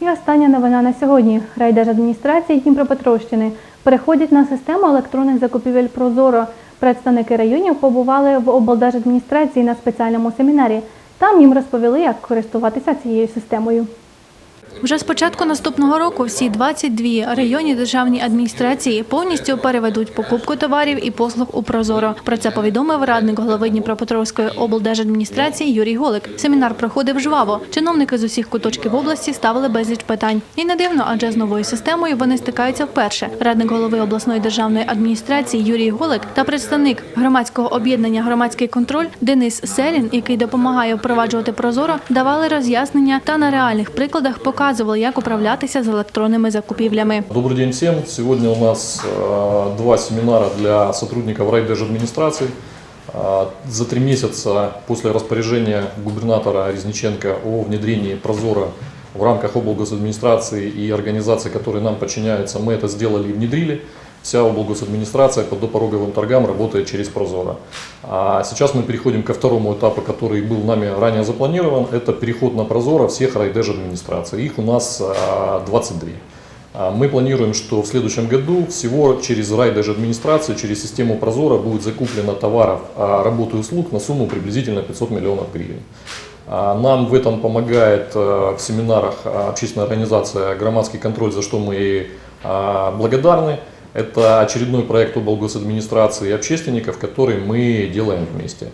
І остання новина на сьогодні. Райдержадміністрації Дніпропетровщини переходять на систему електронних закупівель Прозоро. Представники районів побували в облдержадміністрації на спеціальному семінарі. Там їм розповіли, як користуватися цією системою. Вже з початку наступного року всі 22 районні державні адміністрації повністю переведуть покупку товарів і послуг у Прозоро. Про це повідомив радник голови Дніпропетровської облдержадміністрації Юрій Голик. Семінар проходив жваво. Чиновники з усіх куточків області ставили безліч питань. І не дивно, адже з новою системою вони стикаються вперше. Радник голови обласної державної адміністрації Юрій Голик та представник громадського об'єднання Громадський контроль Денис Селін, який допомагає впроваджувати Прозоро, давали роз'яснення та на реальних прикладах показували, як управлятися з електронними закупівлями. Добрый день всем. Сегодня у нас э, два семинара для сотрудников райдержадминистрации. Э, За три месяца после распоряжения губернатора Резниченко о внедрении Прозора в рамках облгосадминистрации и организаций, которые нам подчиняются, мы это сделали и внедрили. Вся облгосадминистрация по допороговым торгам работает через Прозоро. А сейчас мы переходим ко второму этапу, который был нами ранее запланирован. Это переход на Прозоро всех райдержадминистраций. Их у нас а, 22. А Мы планируем, что в следующем году всего через райдержадминистрацию, через систему Прозора будет закуплено товаров, а работы и услуг на сумму приблизительно 500 миллионов гривен. А Нам в этом помогает в семинарах а, общественная организация «Громадский контроль», за что мы а, благодарны. Это очередной проект облгосадминистрации и общественников, который мы делаем вместе.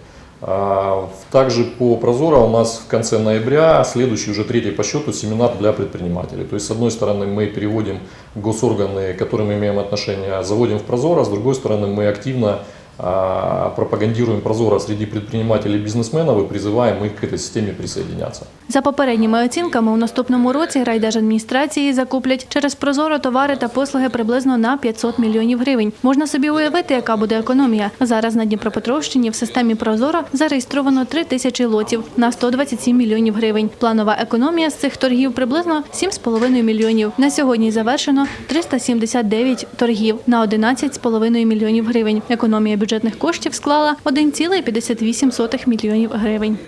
А, Также по Прозоро у нас в конце ноября следующий уже третий по счету семинар для предпринимателей. То есть с одной стороны мы переводим госорганы, к которым имеем отношение, заводим в Прозоро, а с другой стороны мы активно пропагандируем Прозоро среди предпринимателей и бизнесменов и призываем их к этой системе присоединяться. За попередніми оцінками, у наступному році райдержадміністрації закуплять через Прозоро товари та послуги приблизно на 500 мільйонів гривень. Можна собі уявити, яка буде економія. Зараз на Дніпропетровщині в системі Прозоро зареєстровано 3 тисячі лотів на 127 мільйонів гривень. Планова економія з цих торгів приблизно 7,5 мільйонів. На сьогодні завершено 379 торгів на 11,5 мільйонів гривень. Економія бюджетних коштів склала 1,58 мільйонів гривень.